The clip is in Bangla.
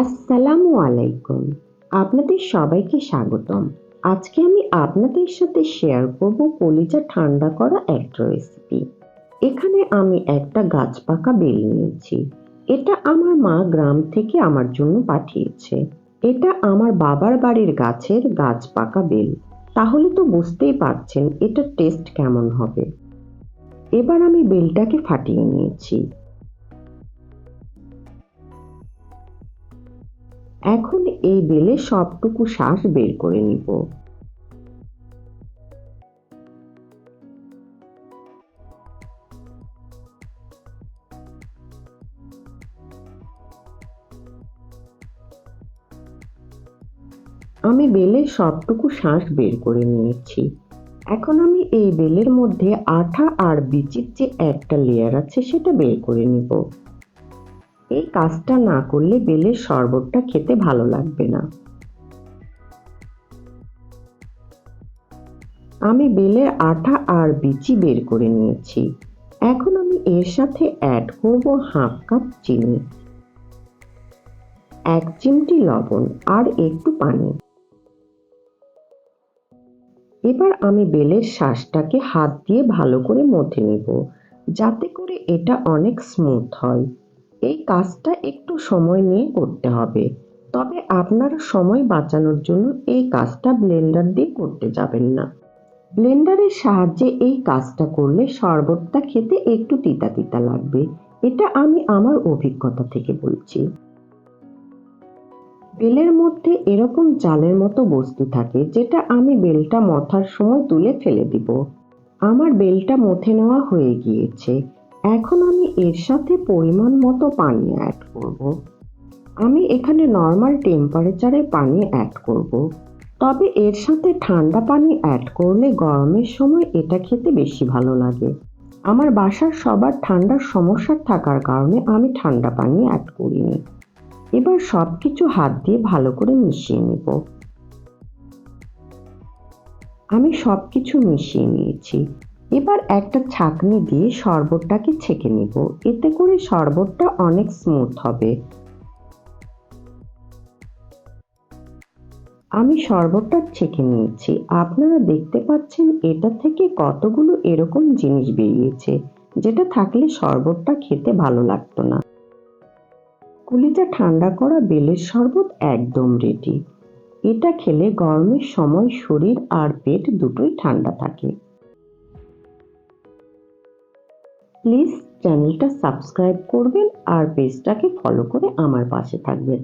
আসসালামু আলাইকুম। আপনাদের সবাইকে স্বাগতম। আজকে আমি আপনাদের সাথে শেয়ার করব কলিজা ঠান্ডা করা একটা রেসিপি এখানে আমি একটা গাছ পাকা বেল নিয়েছি। এটা আমার মা গ্রাম থেকে আমার জন্য পাঠিয়েছে। এটা আমার বাবার বাড়ির গাছের গাছ পাকা বেল। তাহলে তো বুঝতেই পারছেন এটার টেস্ট কেমন হবে। এবার আমি বেলটাকে ফাটিয়ে নিয়েছি। এখন এই বেলে সবটুকু শ্বাস বের করে নিব। আমি বেলে সবটুকু শ্বাস বের করে নিয়েছি। এখন আমি এই বেলের মধ্যে আঠা আর বিচির যে একটা লেয়ার আছে, সেটা বের করে নিব। এই কাজটা না করলে বেলের শরবতটা খেতে ভালো লাগবে না। আমি বেলের আঠা আর বিচি বের করে নিয়েছি। এখন আমি এর সাথে অ্যাড করব হাফ কাপ চিনি, এক চিমটি লবণ আর একটু পানি। এবার আমি বেলের শ্বাসটাকে হাত দিয়ে ভালো করে মথে নেব, যাতে করে এটা অনেক স্মুথ হয়। এই কাজটা একটু সময় নিয়ে করতে হবে। তবে আপনার সময় বাঁচানোর জন্য এই কাজটা ব্লেন্ডার দিয়ে করতে যাবেন না। ব্লেন্ডারের সাহায্যে এই কাজটা করলে শরবতটা খেতে একটু তিতা তিতা লাগবে। এটা আমি আমার অভিজ্ঞতা থেকে বলছি। বেলের মধ্যে এরকম জালের মতো বস্তু থাকে যেটা আমি বেলটা মথার সময় তুলে ফেলে দিব। আমার বেলটা মথে নেওয়া হয়ে গিয়েছে। এখন আমি এর সাথে পরিমাণ মতো পানি অ্যাড করব। আমি এখানে নর্মাল টেম্পারেচারে পানি অ্যাড করব। তবে এর সাথে ঠান্ডা পানি অ্যাড করলে গরমের সময় এটা খেতে বেশি ভালো লাগে আমার বাসার সবার ঠান্ডার সমস্যা থাকার কারণে আমি ঠান্ডা পানি অ্যাড করিনি এবার সব কিছু হাত দিয়ে ভালো করে মিশিয়ে নেব আমি সব কিছু মিশিয়ে নিয়েছি এবার একটা ছাঁকনি দিয়ে শরবতটাকে ছেঁকে নিব। এতে করে শরবতটা অনেক স্মুথ হবে। আমি শরবতটা ছেঁকে নিয়েছি। আপনারা দেখতে পাচ্ছেন এটা থেকে কতগুলো এরকম জিনিস বেরিয়েছে, যেটা থাকলে শরবতটা খেতে ভালো লাগতো না। কুলিটা ঠান্ডা করা বেলের শরবত একদম রেডি এটা খেলে গরমের সময় শরীর আর পেট দুটোই ঠান্ডা থাকে। প্লিজ চ্যানেলটা সাবস্ক্রাইব করবেন আর পেজটাকে ফলো করে আমার পাশে থাকবেন।